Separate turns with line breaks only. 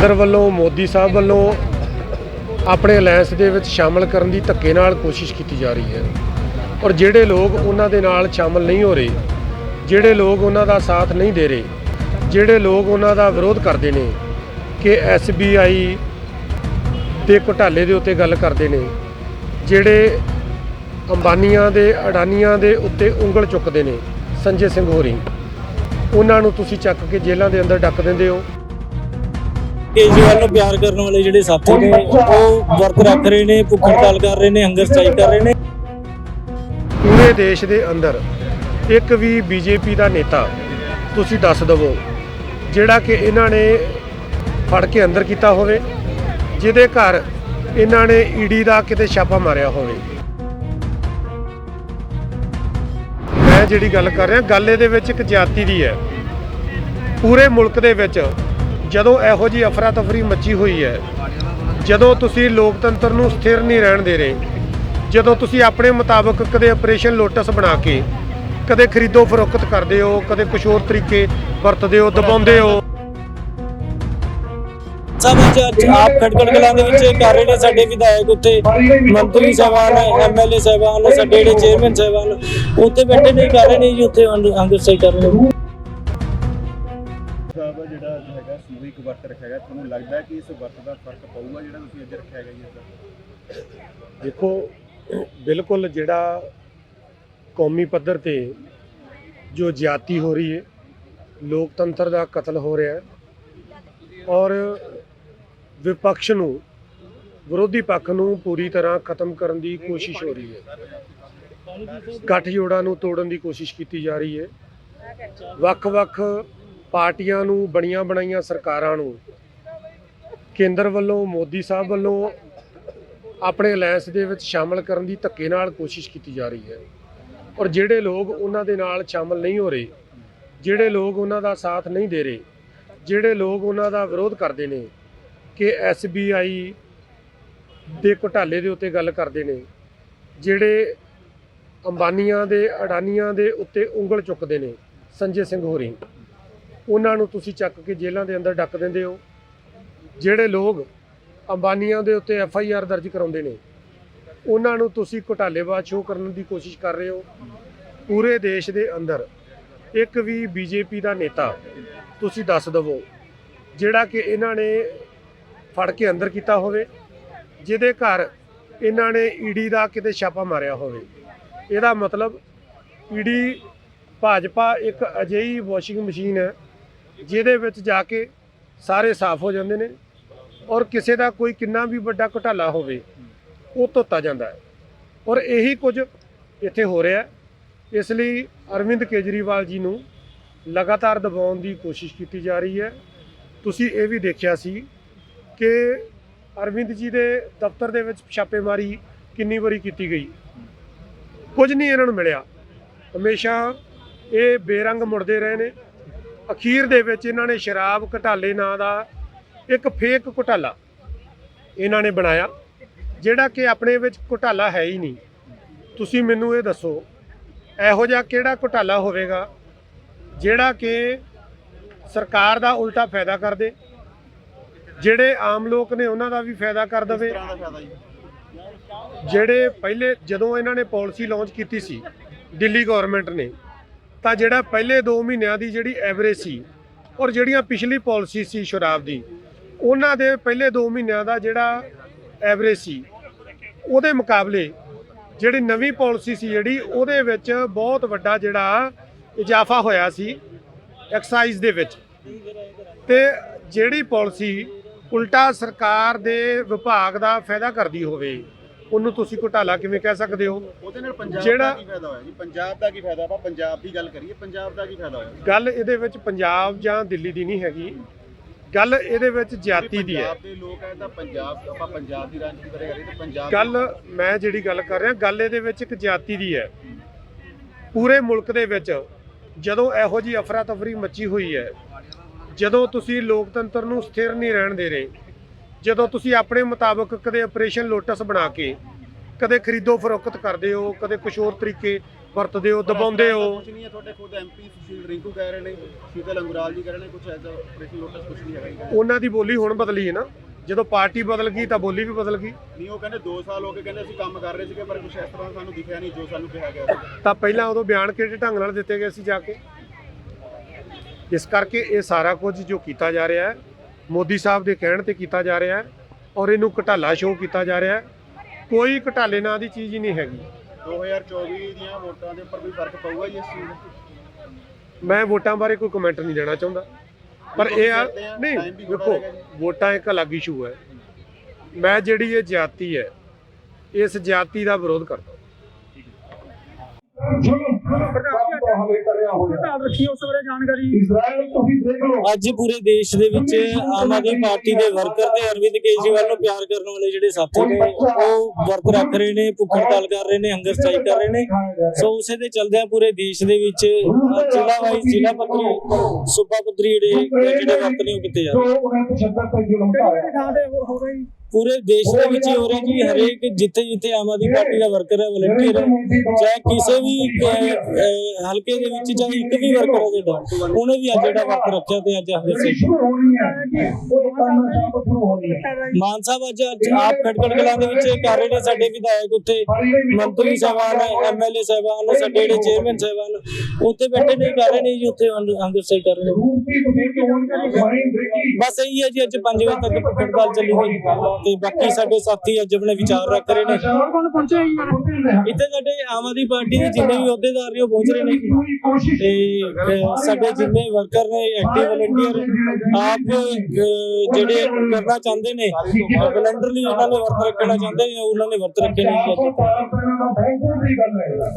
ਕੇਂਦਰ ਵੱਲੋਂ, ਮੋਦੀ ਸਾਹਿਬ ਵੱਲੋਂ ਆਪਣੇ ਅਲਾਈਅੰਸ ਦੇ ਵਿੱਚ ਸ਼ਾਮਲ ਕਰਨ ਦੀ ਧੱਕੇ ਨਾਲ ਕੋਸ਼ਿਸ਼ ਕੀਤੀ ਜਾ ਰਹੀ ਹੈ। ਔਰ ਜਿਹੜੇ ਲੋਕ ਉਹਨਾਂ ਦੇ ਨਾਲ ਸ਼ਾਮਲ ਨਹੀਂ ਹੋ ਰਹੇ, ਜਿਹੜੇ ਲੋਕ ਉਹਨਾਂ ਦਾ ਸਾਥ ਨਹੀਂ ਦੇ ਰਹੇ, ਜਿਹੜੇ ਲੋਕ ਉਹਨਾਂ ਦਾ ਵਿਰੋਧ ਕਰਦੇ ਨੇ ਕਿ ਐਸਬੀਆਈ ਦੇ ਘੁਟਾਲੇ ਦੇ ਉੱਤੇ ਗੱਲ ਕਰਦੇ ਨੇ, ਜਿਹੜੇ ਅੰਬਾਨੀਆਂ ਦੇ, ਅਡਾਨੀਆਂ ਦੇ ਉੱਤੇ ਉਂਗਲ ਚੁੱਕਦੇ ਨੇ, ਸੰਜੇ ਸਿੰਘ ਹੋਰੀ, ਉਹਨਾਂ ਨੂੰ ਤੁਸੀਂ ਚੱਕ ਕੇ ਜੇਲ੍ਹਾਂ ਦੇ ਅੰਦਰ ਡੱਕ ਦਿੰਦੇ ਹੋ।
ਕੇਜਰੀਵਾਲ ਨੂੰ ਪਿਆਰ ਕਰਨ ਵਾਲੇ ਜਿਹੜੇ ਸਾਥੀ ਨੇ, ਉਹ ਵਰਤ ਰੱਖ ਰਹੇ ਨੇ ਭੁੱਖ ਹੜਤਾਲ ਕਰ ਰਹੇ ਨੇ, ਹੰਗਰ ਸਟ੍ਰਾਈਕ ਕਰ ਰਹੇ ਨੇ।
ਪੂਰੇ ਦੇਸ਼ ਦੇ ਅੰਦਰ ਇੱਕ ਵੀ ਬੀਜੇਪੀ ਦਾ ਨੇਤਾ ਤੁਸੀਂ ਦੱਸ ਦਵੋ, ਜਿਹੜਾ ਕਿ ਇਹਨਾਂ ਨੇ ਫੜ ਕੇ ਅੰਦਰ ਕੀਤਾ ਹੋਵੇ, ਜਿਹਦੇ ਘਰ ਇਹਨਾਂ ਨੇ ਈਡੀ ਦਾ ਕਿਤੇ ਛਾਪਾ ਮਾਰਿਆ ਹੋਵੇ। ਮੈਂ ਜਿਹੜੀ ਗੱਲ ਕਰ ਰਿਹਾ, ਗੱਲ ਇਹਦੇ ਵਿੱਚ ਇੱਕ ਜਾਤੀ ਦੀ ਹੈ। ਪੂਰੇ ਮੁਲਕ ਦੇ ਵਿੱਚ ਜਦੋਂ ਇਹੋ ਜੀ ਅਫਰਾ ਤਫਰੀ ਮੱਚੀ ਹੋਈ ਹੈ, ਜਦੋਂ ਤੁਸੀਂ ਲੋਕਤੰਤਰ ਨੂੰ ਸਥਿਰ ਨਹੀਂ ਰਹਿਣ ਦੇ ਰਹੇ, ਜਦੋਂ ਤੁਸੀਂ ਆਪਣੇ ਮੁਤਾਬਕ ਕਦੇ ਆਪਰੇਸ਼ਨ ਲੋਟਸ ਬਣਾ ਕੇ, ਕਦੇ ਖਰੀਦੋ ਫਰੋਖਤ ਕਰਦੇ ਹੋ, ਕਦੇ ਕੁਝ ਹੋਰ ਤਰੀਕੇ ਵਰਤਦੇ ਹੋ, ਦਬਾਉਂਦੇ ਹੋ।
ਸਭ ਅੱਜ ਅੱਜ ਆਪ ਖਟਕੜ ਕਲਾਂ ਦੇ ਵਿੱਚ ਇਹ ਕਰ ਰਹੇ ਨੇ ਸਾਡੇ ਵਿਧਾਇਕ ਉੱਥੇ। ਮੰਤਰੀ ਸਾਹਿਬਾਨ ਐਮਐਲਏ ਸਾਹਿਬਾਨ, ਸਾਡੇ ਜਿਹੜੇ ਚੇਅਰਮੈਨ ਸਾਹਿਬਾਨ, ਉੱਥੇ ਬੈਠੇ ਨੇ, ਕਰ ਰਹੇ ਨੇ ਜੀ, ਉੱਥੇ ਹੰਗਰ ਸਟ੍ਰਾਈਕ ਕਰ ਰਹੇ ਨੇ।
ਜਿਹੜਾ ਸਮੂਹਿਕ ਵਰਤ ਰੱਖਿਆ ਗਿਆ, ਤੁਹਾਨੂੰ ਲੱਗਦਾ ਹੈ ਕਿ ਇਸ ਵਰਤ ਦਾ ਫ਼ਰਕ ਪਊਗਾ ਜਿਹੜਾ ਤੁਸੀਂ ਅੱਜ ਰੱਖਿਆ ਗਿਆ ਜੀ ਇਸਦਾ
ਦੇਖੋ, ਬਿਲਕੁਲ ਜਿਹੜਾ ਕੌਮੀ ਪੱਧਰ ਤੇ ਜੋ ਜ਼ਿਆਤੀ ਹੋ ਰਹੀ ਹੈ, ਲੋਕਤੰਤਰ ਦਾ ਕਤਲ ਹੋ ਰਿਹਾ ਹੈ ਔਰ ਵਿਪਕਸ਼ ਨੂੰ, ਵਿਰੋਧੀ ਪੱਖ ਨੂੰ ਪੂਰੀ ਤਰ੍ਹਾਂ ਖਤਮ ਕਰਨ ਦੀ ਕੋਸ਼ਿਸ਼ ਹੋ ਰਹੀ ਹੈ। ਗੱਠਜੋੜਾਂ ਨੂੰ ਤੋੜਨ ਦੀ ਕੋਸ਼ਿਸ਼ ਕੀਤੀ ਜਾ ਰਹੀ ਹੈ। ਵੱਖ-ਵੱਖ ਪਾਰਟੀਆਂ ਨੂੰ, ਬਣੀਆਂ ਬਣਾਈਆਂ ਸਰਕਾਰਾਂ ਨੂੰ, ਕੇਂਦਰ ਵੱਲੋਂ, ਮੋਦੀ ਸਾਹਿਬ ਵੱਲੋਂ ਆਪਣੇ ਅਲਾਈਅੰਸ ਦੇ ਵਿੱਚ ਸ਼ਾਮਲ ਕਰਨ ਦੀ ਧੱਕੇ ਨਾਲ ਕੋਸ਼ਿਸ਼ ਕੀਤੀ ਜਾ ਰਹੀ ਹੈ। ਔਰ ਜਿਹੜੇ ਲੋਕ ਉਹਨਾਂ ਦੇ ਨਾਲ ਸ਼ਾਮਲ ਨਹੀਂ ਹੋ ਰਹੇ, ਜਿਹੜੇ ਲੋਕ ਉਹਨਾਂ ਦਾ ਸਾਥ ਨਹੀਂ ਦੇ ਰਹੇ, ਜਿਹੜੇ ਲੋਕ ਉਹਨਾਂ ਦਾ ਵਿਰੋਧ ਕਰਦੇ ਨੇ, ਕਿ ਐਸਬੀਆਈ ਦੇ ਘੁਟਾਲੇ ਦੇ ਉੱਤੇ ਗੱਲ ਕਰਦੇ ਨੇ, ਜਿਹੜੇ ਅੰਬਾਨੀਆਂ ਦੇ, ਅਡਾਨੀਆਂ ਦੇ ਉੱਤੇ ਉਂਗਲ ਚੁੱਕਦੇ ਨੇ, ਸੰਜੇ ਸਿੰਘ ਹੋਰੀ। ਉਹਨਾਂ ਨੂੰ ਤੁਸੀਂ ਚੱਕ ਕੇ ਜੇਲ੍ਹਾਂ ਦੇ ਅੰਦਰ ਡੱਕ ਦਿੰਦੇ ਹੋ। ਜਿਹੜੇ ਲੋਕ ਅੰਬਾਨੀਆਂ ਦੇ ਉੱਤੇ ਐਫ ਆਈ ਆਰ ਦਰਜ ਕਰਾਉਂਦੇ ਨੇ, ਉਹਨਾਂ ਨੂੰ ਤੁਸੀਂ ਘੁਟਾਲੇਬਾਜ਼ ਸ਼ੋਅ ਕਰਨ ਦੀ ਕੋਸ਼ਿਸ਼ ਕਰ ਰਹੇ ਹੋ। ਪੂਰੇ ਦੇਸ਼ ਦੇ ਅੰਦਰ ਇੱਕ ਵੀ ਬੀਜੇਪੀ ਦਾ ਨੇਤਾ ਤੁਸੀਂ ਦੱਸ ਦਵੋ, ਜਿਹੜਾ ਕਿ ਇਹਨਾਂ ਨੇ ਫੜ ਕੇ ਅੰਦਰ ਕੀਤਾ ਹੋਵੇ, ਜਿਹਦੇ ਘਰ ਇਹਨਾਂ ਨੇ ਈਡੀ ਦਾ ਕਿਤੇ ਛਾਪਾ ਮਾਰਿਆ ਹੋਵੇ। ਇਹਦਾ ਮਤਲਬ ਈਡੀ ਭਾਜਪਾ ਇੱਕ ਅਜਿਹੀ ਵਾਸ਼ਿੰਗ ਮਸ਼ੀਨ ਹੈ ਜਿਹਦੇ ਵਿੱਚ ਜਾ ਕੇ ਸਾਰੇ ਸਾਫ਼ ਹੋ ਜਾਂਦੇ ਨੇ ਔਰ ਕਿਸੇ ਦਾ ਕੋਈ ਕਿੰਨਾ ਵੀ ਵੱਡਾ ਘੁਟਾਲਾ ਹੋਵੇ, ਉਹ ਧੋਤਾ ਜਾਂਦਾ ਹੈ। ਔਰ ਇਹੀ ਕੁਝ ਇੱਥੇ ਹੋ ਰਿਹਾ ਇਸ ਲਈ ਅਰਵਿੰਦ ਕੇਜਰੀਵਾਲ ਜੀ ਨੂੰ ਲਗਾਤਾਰ ਦਬਾਉਣ ਦੀ ਕੋਸ਼ਿਸ਼ ਕੀਤੀ ਜਾ ਰਹੀ ਹੈ। ਤੁਸੀਂ ਇਹ ਵੀ ਦੇਖਿਆ ਸੀ ਕਿ ਅਰਵਿੰਦ ਜੀ ਦੇ ਦਫ਼ਤਰ ਦੇ ਵਿੱਚ ਛਾਪੇਮਾਰੀ ਕਿੰਨੀ ਵਾਰੀ ਕੀਤੀ ਗਈ। ਕੁਝ ਨਹੀਂ ਇਹਨਾਂ ਨੂੰ ਮਿਲਿਆ। ਹਮੇਸ਼ਾ ਇਹ ਬੇਰੰਗ ਮੁੜਦੇ ਰਹੇ ਨੇ। ਅਖੀਰ ਦੇ ਵਿੱਚ ਇਹਨਾਂ ਨੇ ਸ਼ਰਾਬ ਘਟਾਲੇ ਨਾਂ ਦਾ ਇੱਕ ਫੇਕ ਘੁਟਾਲਾ ਇਹਨਾਂ ਨੇ ਬਣਾਇਆ ਜਿਹੜਾ ਕਿ ਆਪਣੇ ਵਿੱਚ ਘੁਟਾਲਾ ਹੈ ਹੀ ਨਹੀਂ। ਤੁਸੀਂ ਮੈਨੂੰ ਇਹ ਦੱਸੋ ਇਹੋ ਜਿਹਾ ਕਿਹੜਾ ਘੁਟਾਲਾ ਹੋਵੇਗਾ ਜਿਹੜਾ ਕਿ ਸਰਕਾਰ ਦਾ ਉਲਟਾ ਫਾਇਦਾ ਕਰ ਦੇ ਜਿਹੜੇ ਆਮ ਲੋਕ ਨੇ ਉਹਨਾਂ ਦਾ ਵੀ ਫਾਇਦਾ ਕਰ ਦਵੇ? ਜਿਹੜੇ ਪਹਿਲੇ ਜਦੋਂ ਇਹਨਾਂ ਨੇ ਪਾਲਿਸੀ ਲਾਂਚ ਕੀਤੀ ਸੀ ਦਿੱਲੀ ਗਵਰਨਮੈਂਟ ਨੇ ਤਾਂ ਜਿਹੜਾ ਪਹਿਲੇ 2 ਮਹੀਨਿਆਂ ਦੀ ਜਿਹੜੀ ਐਵਰੇਜ ਸੀ ਔਰ ਜਿਹੜੀਆਂ ਪਿਛਲੀ ਪਾਲਿਸੀ ਸੀ ਸ਼ਰਾਬ ਦੀ, ਉਹਨਾਂ ਦੇ ਪਹਿਲੇ 2 ਮਹੀਨਿਆਂ ਦਾ ਜਿਹੜਾ ਐਵਰੇਜ ਸੀ, ਉਹਦੇ ਮੁਕਾਬਲੇ ਜਿਹੜੀ ਨਵੀਂ ਪਾਲਿਸੀ ਸੀ ਜਿਹੜੀ, ਉਹਦੇ ਵਿੱਚ ਬਹੁਤ ਵੱਡਾ ਜਿਹੜਾ ਇਜ਼ਾਫਾ ਹੋਇਆ ਸੀ ਐਕਸਾਈਜ਼ ਦੇ ਵਿੱਚ। ਤੇ ਜਿਹੜੀ ਪਾਲਿਸੀ ਉਲਟਾ ਸਰਕਾਰ ਦੇ ਵਿਭਾਗ ਦਾ ਫਾਇਦਾ ਕਰਦੀ ਹੋਵੇ ਉਹਨੂੰ ਤੁਸੀਂ ਘੁਟਾਲਾ ਕਿਵੇਂ ਕਹਿ ਸਕਦੇ ਹੋ?
ਉਹਦੇ ਨਾਲ ਪੰਜਾਬ ਦਾ ਕੀ ਫਾਇਦਾ ਹੋਇਆ ਜੀ? ਪੰਜਾਬ ਦਾ ਕੀ ਫਾਇਦਾ? ਆਪਾਂ ਪੰਜਾਬ ਦੀ ਗੱਲ ਕਰੀਏ ਪੰਜਾਬ ਦਾ ਕੀ ਫਾਇਦਾ ਹੋਇਆ?
ਗੱਲ ਇਹਦੇ ਵਿੱਚ ਪੰਜਾਬ ਜਾਂ ਦਿੱਲੀ ਦੀ ਨਹੀਂ ਹੈਗੀ। ਗੱਲ ਇਹਦੇ ਵਿੱਚ ਜਾਤੀ ਦੀ ਹੈ।
ਪੰਜਾਬ ਦੇ ਲੋਕ ਹੈ ਤਾਂ ਪੰਜਾਬ ਆਪਾਂ ਪੰਜਾਬ ਦੀ ਰਾਜਨੀਤੀ ਬਾਰੇ ਕਰੀਏ ਤਾਂ ਪੰਜਾਬ
ਗੱਲ ਮੈਂ ਜਿਹੜੀ ਗੱਲ ਕਰ ਰਿਹਾ ਗੱਲ ਇਹਦੇ ਵਿੱਚ ਇੱਕ ਜਾਤੀ ਦੀ ਹੈ। ਪੂਰੇ ਮੁਲਕ ਦੇ ਵਿੱਚ ਜਦੋਂ ਇਹੋ ਜੀ ਅਫਰਾ ਤਫਰੀ ਮੱਚੀ ਹੋਈ ਹੈ ਜਦੋਂ ਤੁਸੀਂ ਲੋਕਤੰਤਰ ਨੂੰ ਸਥਿਰ ਨਹੀਂ ਰਹਿਣ ਦੇ ਰਹੇ ਜਦੋਂ ਤੁਸੀਂ ਆਪਣੇ ਮੁਤਾਬਕ ਕਦੇ ਆਪਰੇਸ਼ਨ ਲੋਟਸ ਬਣਾ ਕੇ ਕਦੇ ਖਰੀਦੋ ਫਰੋਖਤ ਕਰਦੇ ਹੋ ਕਦੇ ਕੁਝ ਹੋਰ ਤਰੀਕੇ ਵਰਤਦੇ ਹੋ ਦਬਾਉਂਦੇ ਹੋ?
ਕੁਝ ਨਹੀਂ ਹੈ ਤੁਹਾਡੇ ਖੁਦ ਐਮਪੀ ਸੁਸ਼ੀਲ ਰਿੰਕੂ ਕਹਿ ਰਹੇ ਨੇ ਸ਼ੀਤਲ ਅੰਗੁਰਾਲ ਜੀ ਕਹਿ ਰਹੇ ਨੇ ਕੁਝ ਐਸਾ ਆਪਰੇਸ਼ਨ ਲੋਟਸ ਕੁਝ ਨਹੀਂ ਹੈਗਾ ਜੀ। ਕਹਿੰਦੇ।
ਉਹਨਾਂ ਦੀ ਬੋਲੀ ਹੁਣ ਬਦਲੀ ਹੈ ਨਾ। ਜਦੋਂ ਪਾਰਟੀ ਬਦਲ ਗਈ ਤਾਂ ਬੋਲੀ ਵੀ ਬਦਲ ਗਈ।
ਨਹੀਂ ਉਹ ਕਹਿੰਦੇ 2 ਸਾਲ ਹੋ ਗਏ ਕਹਿੰਦੇ ਅਸੀਂ ਕੰਮ ਕਰ ਰਹੇ ਸੀਗੇ ਪਰ ਕੁਝ ਇਸ ਤਰ੍ਹਾਂ ਸਾਨੂੰ ਦਿਖਿਆ ਨਹੀਂ ਜੋ ਸਾਨੂੰ ਕਿਹਾ ਗਿਆ
ਤਾਂ ਪਹਿਲਾਂ ਉਦੋਂ ਬਿਆਨ ਕਿਹੜੇ ਢੰਗ ਨਾਲ ਦਿੱਤੇ ਗਏ ਸੀ ਜਾ ਕੇ? ਇਸ ਕਰਕੇ ਇਹ ਸਾਰਾ ਕੁਝ ਜੋ ਕੀਤਾ ਜਾ ਰਿਹਾ ਹੈ ਮੋਦੀ ਸਾਹਿਬ ਦੇ ਕਹਿਣ ਤੇ ਕੀਤਾ ਜਾ ਰਿਹਾ ਹੈ ਔਰ ਇਹਨੂੰ ਘਟਾਲਾ ਸ਼ੋਅ ਕੀਤਾ ਜਾ ਰਿਹਾ ਹੈ। ਕੋਈ ਘਟਾਲੇ ਨਾਂ ਦੀ ਚੀਜ਼ ਹੀ ਨਹੀਂ ਹੈਗੀ।
2024 ਦੀਆਂ ਵੋਟਾਂ ਦੇ ਉੱਪਰ ਵੀ ਫ਼ਰਕ ਪਊਗਾ ਜੀ ਇਸ ਚੀਜ਼ ਦਾ?
ਮੈਂ ਵੋਟਾਂ ਬਾਰੇ ਕੋਈ ਕਮੈਂਟ ਨਹੀਂ ਦੇਣਾ ਚਾਹੁੰਦਾ। ਪਰ ਇਹ ਆ ਨਹੀਂ ਦੇਖੋ ਵੋਟਾਂ ਇੱਕ ਅਲੱਗ ਇਸ਼ੂ ਹੈ। ਮੈਂ ਜਿਹੜੀ ਇਹ ਜਾਤੀ ਹੈ ਇਸ ਜਾਤੀ ਦਾ ਵਿਰੋਧ ਕਰਦਾ।
ਅੱਜ ਪੂਰੇ ਦੇਸ਼ ਦੇ ਵਿੱਚ ਆਮ ਆਦਮੀ ਪਾਰਟੀ ਦੇ ਵਰਕਰ ਤੇ ਅਰਵਿੰਦ ਕੇਜਰੀਵਾਲ ਨੂੰ ਪਿਆਰ ਕਰਨ ਵਾਲੇ ਜਿਹੜੇ ਸਾਥੀ ਨੇ ਉਹ ਵਰਤ ਰੱਖ ਰਹੇ ਨੇ ਭੁੱਖ ਹੜਤਾਲ ਕਰ ਰਹੇ ਨੇ ਹੰਗਰ ਸਟ੍ਰਾਈਕ ਕਰ ਰਹੇ ਨੇ। ਸੋ ਉਸੇ ਦੇ ਚਲਦਿਆਂ ਪੂਰੇ ਦੇਸ਼ ਦੇ ਵਿੱਚ ਜ਼ਿਲ੍ਹਾ ਵਾਈਜ਼ ਜ਼ਿਲ੍ਹਾ ਪੱਧਰੀ ਸੂਬਾ ਪੱਧਰੀ ਜਿਹੜੇ ਜਿਹੜੇ ਵਰਤ ਨੇ ਉਹ ਕੀਤੇ ਜਾ ਰਹੇ? ਪੂਰੇ ਦੇਸ਼ ਦੇ ਵਿੱਚ ਹੀ ਰਿਹਾ ਜੀ ਹਰੇਕ ਜਿੱਥੇ ਜਿੱਥੇ ਆਮ ਆਦਮੀ ਪਾਰਟੀ ਦਾ ਵਰਕਰ ਹੈ ਵਲੰਟੀਅਰ ਹੈ ਚਾਹੇ ਕਿਸੇ ਵੀ ਹਲਕੇ ਦੇ ਵਿੱਚ ਚਾਹੇ ਇੱਕ ਵੀ ਵਰਕਰ ਹੈ ਜਿਹੜਾ ਉਹਨੇ ਵੀ ਅੱਜ ਜਿਹੜਾ ਵਰਕ ਰੱਖਿਆ ਤੇ ਅੱਜ ਹੰਗਰ ਸਟ੍ਰਾਈਕ ਮਾਨ ਸਾਹਿਬ ਅੱਜ ਆਪ ਖਟਕੜ ਕਲਾਂ ਦੇ ਵਿੱਚ ਕਰ ਰਹੇ ਨੇ ਸਾਡੇ ਵਿਧਾਇਕ ਉੱਤੇ ਮੰਤਰੀ ਸਾਹਿਬਾਨ ਐਮਐਲਏ ਸਾਹਿਬਾਨ ਸਾਡੇ ਜਿਹੜੇ ਚੇਅਰਮੈਨ ਸਾਹਿਬਾਨ ਉੱਥੇ ਬੈਠੇ ਨੇ ਕਰ ਰਹੇ ਨੇ ਜੀ ਉੱਥੇ ਹੰਗਰ ਸਟ੍ਰਾਈਕ ਕਰ ਰਹੇ ਨੇ। ਬਸ ਇਹੀ ਹੈ ਜੀ ਅੱਜ 5 ਵਜੇ ਤੱਕ ਭੁੱਖ ਹੜਤਾਲ ਚੱਲੂਗੀ ਤੇ ਬਾਕੀ ਸਾਡੇ ਸਾਥੀ ਅੱਜ ਆਪਣੇ ਵਿਚਾਰ ਰੱਖ ਰਹੇ ਨੇ ਇੱਥੇ ਸਾਡੇ ਆਮ ਆਦਮੀ ਪਾਰਟੀ ਦੇ ਜਿੰਨੇ ਵੀ ਅਹੁਦੇਦਾਰ ਨੇ ਉਹ ਪਹੁੰਚ ਰਹੇ ਨੇ ਤੇ ਸਾਡੇ ਜਿੰਨੇ ਵਰਕਰ ਨੇ ਐਕਟਿਵ ਵਲੰਟੀਅਰ ਆਪ ਜਿਹੜੇ ਕਰਨਾ ਚਾਹੁੰਦੇ ਨੇ ਵਲੰਟਰਲੀ ਉਹਨਾਂ ਨੇ ਵਰਤ ਰੱਖਣਾ ਚਾਹੁੰਦੇ ਨੇ ਉਹਨਾਂ ਨੇ ਵਰਤ ਰੱਖੇ ਨੇ ਜੀ ਅੱਜ